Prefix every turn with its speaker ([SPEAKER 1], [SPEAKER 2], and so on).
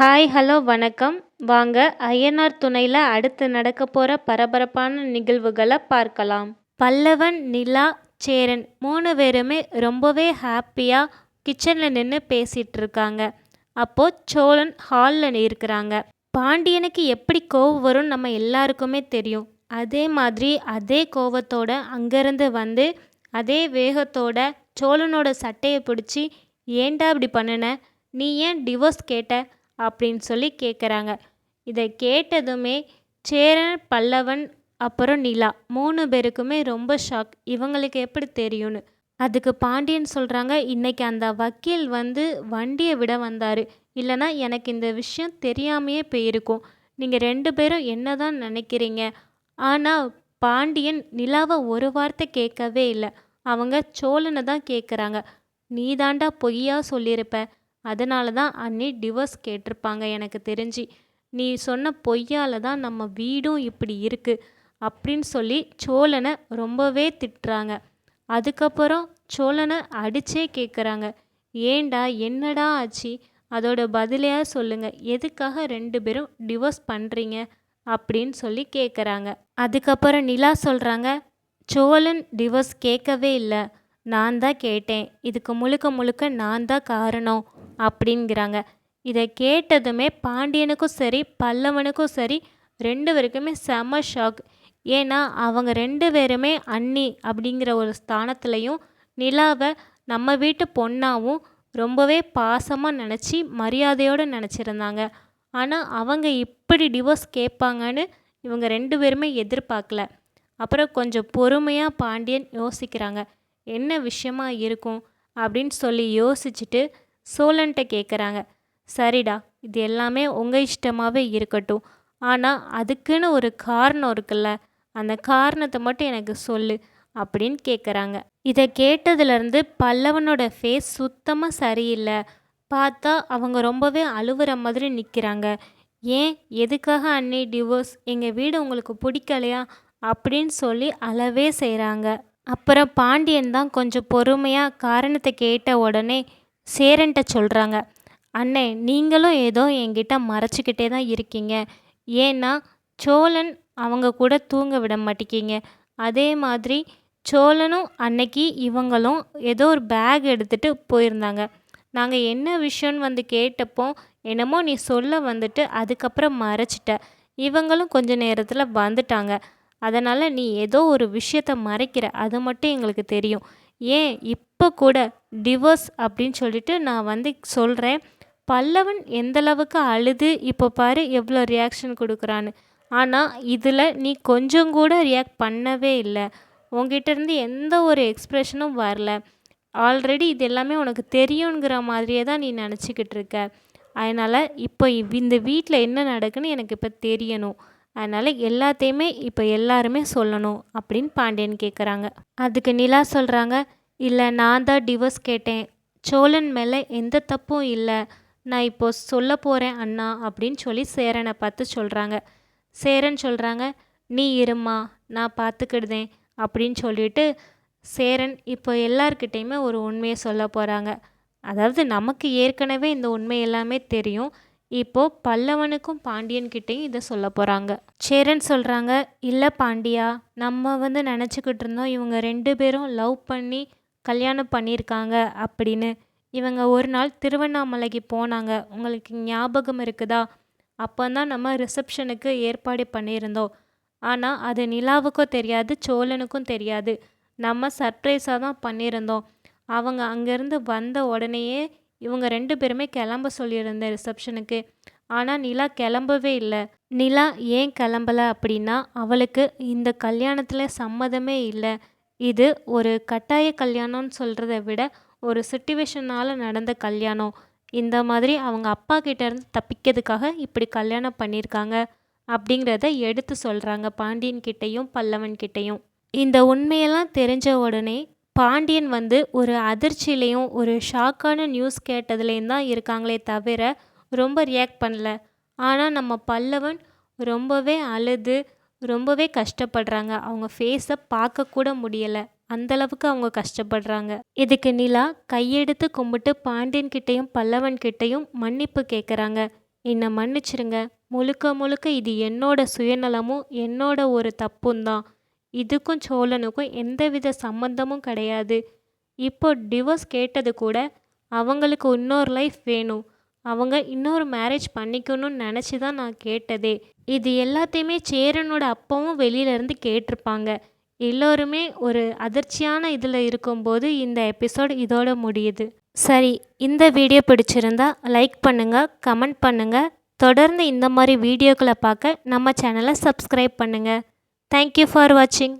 [SPEAKER 1] Hi hello வணக்கம். வாங்க ஐயனார் துணையில் அடுத்து நடக்க போகிற பரபரப்பான நிகழ்வுகளை பார்க்கலாம். பல்லவன் நிலா சேரன் மூணு பேருமே ரொம்பவே ஹாப்பியாக கிச்சனில் நின்று பேசிகிட்டு இருக்காங்க. அப்போது சோழன் ஹாலில் இருக்கிறாங்க பாண்டியனுக்கு எப்படி கோவம் வரும்னு நம்ம எல்லாருக்குமே தெரியும். அதே மாதிரி அதே கோவத்தோட அங்கேருந்து வந்து அதே வேகத்தோட சோழனோட சட்டையை பிடிச்சி ஏண்டா இப்படி பண்ணுன? நீ ஏன் டிவோர்ஸ் கேட்ட? அப்படின்னு சொல்லி கேட்குறாங்க இதை கேட்டதுமே சேரன் பல்லவன் அப்புறம் நிலா மூணு பேருக்குமே ரொம்ப ஷாக் இவங்களுக்கு எப்படி தெரியும்னு. அதுக்கு பாண்டியன் சொல்கிறாங்க இன்றைக்கி அந்த வக்கீல் வந்து வண்டியை விட வந்தார். இல்லைனா எனக்கு இந்த விஷயம் தெரியாமையே போயிருக்கும். நீங்கள் ரெண்டு பேரும் என்ன தான் நினைக்கிறீங்க? ஆனால் பாண்டியன் நிலாவை ஒரு வார்த்தை கேட்கவே இல்லை. அவங்க சோழனை தான் கேட்குறாங்க நீ தாண்டா பொய்யா சொல்லியிருப்ப? அதனால தான் அண்ணி டிவோர்ஸ் கேட்டிருப்பாங்க எனக்கு தெரிஞ்சு. நீ சொன்ன பொய்யால் தான் நம்ம வீடும் இப்படி இருக்குது அப்படின்னு சொல்லி சோழனை ரொம்பவே திட்டுறாங்க. அதுக்கப்புறம் சோழனை அடிச்சே கேட்குறாங்க ஏண்டா என்னடா ஆச்சு? அதோட பதிலையாக சொல்லுங்கள் எதுக்காக ரெண்டு பேரும் டிவோர்ஸ் பண்ணுறீங்க அப்படின்னு சொல்லி கேட்குறாங்க அதுக்கப்புறம் நிலா சொல்கிறாங்க சோழன் டிவோர்ஸ் கேட்கவே இல்லை. நான் தான் கேட்டேன். இதுக்கு முழுக்க முழுக்க நான் தான் காரணம். அப்படிங்கிறாங்க. இதை கேட்டதுமே பாண்டியனுக்கும் சரி பல்லவனுக்கும் சரி ரெண்டு பேருக்குமே செம ஷாக் ஏன்னா அவங்க ரெண்டு பேருமே அண்ணி அப்படிங்கிற ஒரு ஸ்தானத்துலேயும் நிலாவை நம்ம வீட்டு பொண்ணாகவும் ரொம்பவே பாசமாக நினச்சி மரியாதையோடு நினச்சிருந்தாங்க. ஆனால் அவங்க இப்படி டிவோர்ஸ் கேட்பாங்கன்னு இவங்க ரெண்டு பேருமே எதிர்பார்க்கல. அப்புறம் கொஞ்சம் பொறுமையாக பாண்டியன் யோசிக்கிறாங்க. என்ன விஷயமா இருக்கும் அப்படின்னு சொல்லி யோசிச்சுட்டு சோழன்ட்ட கேட்குறாங்க சரிடா இது எல்லாமே உங்கள் இஷ்டமாகவே இருக்கட்டும். ஆனால் அதுக்குன்னு ஒரு காரணம் இருக்குல்ல. அந்த காரணத்தை மட்டும் எனக்கு சொல்லு அப்படின்னு கேட்குறாங்க இதை கேட்டதுலேருந்து பல்லவனோட ஃபேஸ் சுத்தமாக சரியில்லை. பார்த்தா அவங்க ரொம்பவே அழுவுற மாதிரி நிற்கிறாங்க ஏன் எதுக்காக அன்னை டிவோர்ஸ் எங்கள் வீடு உங்களுக்கு பிடிக்கலையா? அப்படின்னு சொல்லி அளவே செய்கிறாங்க அப்புறம் பாண்டியன் தான் கொஞ்சம் பொறுமையாக காரணத்தை கேட்ட உடனே சேரன்ட்ட சொல்கிறாங்க அண்ணே நீங்களும் ஏதோ என்கிட்ட மறைச்சிக்கிட்டே தான் இருக்கீங்க. ஏன்னா சோழன் அவங்க கூட தூங்க விட மாட்டேங்கிங்க. அதே மாதிரி சோழனும் அன்னைக்கு இவங்களும் ஏதோ ஒரு பேக் எடுத்துகிட்டு போயிருந்தாங்க. நாங்கள் என்ன விஷயம்னு வந்து கேட்டப்போ என்னமோ நீ சொல்ல வந்துட்டு அதுக்கப்புறம் மறைச்சிட்ட. இவங்களும் கொஞ்ச நேரத்தில் வந்துட்டாங்க. அதனால் நீ ஏதோ ஒரு விஷயத்த மறைக்கிற அது மட்டும் எங்களுக்கு தெரியும். ஏன் இப்போ கூட டிவோர்ஸ் அப்படின்னு சொல்லிட்டு நான் வந்து சொல்கிறேன் பல்லவன் எந்தளவுக்கு அழுது இப்போ பாரு எவ்வளோ ரியாக்ஷன் கொடுக்குறான்னு. ஆனால் இதில் நீ கொஞ்சம் கூட ரியாக்ட் பண்ணவே இல்லை. உங்ககிட்டேருந்து எந்த ஒரு எக்ஸ்ப்ரெஷனும் வரல. ஆல்ரெடி இது எல்லாமே உனக்கு தெரியுங்கிற மாதிரியே தான் நீ நினச்சிக்கிட்டு இருக்க. அதனால் இப்போ இந்த வீட்டில் என்ன நடக்குன்னு எனக்கு இப்போ தெரியணும். அதனால் எல்லாத்தையுமே இப்போ எல்லாருமே சொல்லணும் அப்படின்னு பாண்டியன் கேட்குறாங்க அதுக்கு நிலா சொல்கிறாங்க இல்லை நான் தான் டிவோர்ஸ் கேட்டேன். சோழன் மேலே எந்த தப்பும் இல்லை. நான் இப்போ சொல்ல போகிறேன் அண்ணா அப்படின்னு சொல்லி சேரனை பார்த்து சொல்கிறாங்க சேரன் சொல்கிறாங்க நீ இருமா நான் பார்த்துக்கிடுதேன் அப்படின்னு சொல்லிட்டு சேரன் இப்போ எல்லார்கிட்டேயுமே ஒரு உண்மையை சொல்ல போகிறாங்க அதாவது நமக்கு ஏற்கனவே இந்த உண்மை எல்லாமே தெரியும். இப்போது பல்லவனுக்கும் பாண்டியன்கிட்டையும் இதை சொல்ல போகிறாங்க சேரன் சொல்கிறாங்க இல்லை பாண்டியா நம்ம வந்து நினச்சிக்கிட்டு இருந்தோம் இவங்க ரெண்டு பேரும் லவ் பண்ணி கல்யாணம் பண்ணியிருக்காங்க அப்படின்னு. இவங்க ஒரு நாள் திருவண்ணாமலைக்கு போனாங்க. உங்களுக்கு ஞாபகம் இருக்குதா? அப்போ தான் நம்ம ரிசப்ஷனுக்கு ஏற்பாடு பண்ணியிருந்தோம். ஆனால் அது நிலாவுக்கும் தெரியாது சோழனுக்கும் தெரியாது. நம்ம சர்ப்ரைஸாக தான் பண்ணியிருந்தோம். அவங்க அங்கேருந்து வந்த உடனேயே இவங்க ரெண்டு பேருமே கிளம்ப சொல்லியிருந்த ரிசப்ஷனுக்கு ஆனால் நிலா கிளம்பவே இல்லை. நிலா ஏன் கிளம்பலை அப்படின்னா அவளுக்கு இந்த கல்யாணத்தில் சம்மதமே இல்லை. இது ஒரு கட்டாய கல்யாணம்னு சொல்கிறத விட ஒரு சுட்டிவேஷனால் நடந்த கல்யாணம். இந்த மாதிரி அவங்க அப்பா கிட்டேருந்து தப்பிக்கிறதுக்காக இப்படி கல்யாணம் பண்ணியிருக்காங்க அப்படிங்கிறத எடுத்து சொல்கிறாங்க பாண்டியன் கிட்டேயும் பல்லவன் கிட்டேயும். இந்த உண்மையெல்லாம் தெரிஞ்ச உடனே பாண்டியன் வந்து ஒரு அதிர்ச்சியிலையும் ஒரு ஷாக்கான நியூஸ் கேட்டதுலேயும் தான் இருக்காங்களே தவிர ரொம்ப ரியாக்ட் பண்ணல. ஆனால் நம்ம பல்லவன் ரொம்பவே அழுது ரொம்பவே கஷ்டப்படுறாங்க. அவங்க ஃபேஸை பார்க்கக்கூட முடியலை. அந்தளவுக்கு அவங்க கஷ்டப்படுறாங்க. இதுக்கு நிலா கையெடுத்து கும்பிட்டு பாண்டியன் கிட்டேயும் பல்லவன் கிட்டேயும் மன்னிப்பு கேட்குறாங்க என்னை மன்னிச்சிடுங்க முழுக்க முழுக்க இது என்னோட சுயநலமும் என்னோட ஒரு தப்பும் தான். இதுக்கும் சோழனுக்கும் எந்தவித சம்மந்தமும் கிடையாது. இப்போ டிவோர்ஸ் கேட்டது கூட அவங்களுக்கு இன்னொரு லைஃப் வேணும். அவங்க இன்னொரு மேரேஜ் பண்ணிக்கணும்னு நினச்சி தான் நான் கேட்டதே. இது எல்லாத்தையுமே சேரனோட அப்பாவும் வெளியிலேருந்து கேட்டிருப்பாங்க. எல்லோருமே ஒரு அதிர்ச்சியான இதில் இருக்கும்போது இந்த எபிசோட் இதோட முடியுது. சரி இந்த வீடியோ பிடிச்சிருந்தா லைக் பண்ணுங்கள் கமெண்ட் பண்ணுங்கள் தொடர்ந்து இந்த மாதிரி வீடியோக்களை பார்க்க நம்ம சேனலை சப்ஸ்கிரைப் பண்ணுங்கள் தேங்க்யூ ஃபார் வாட்சிங்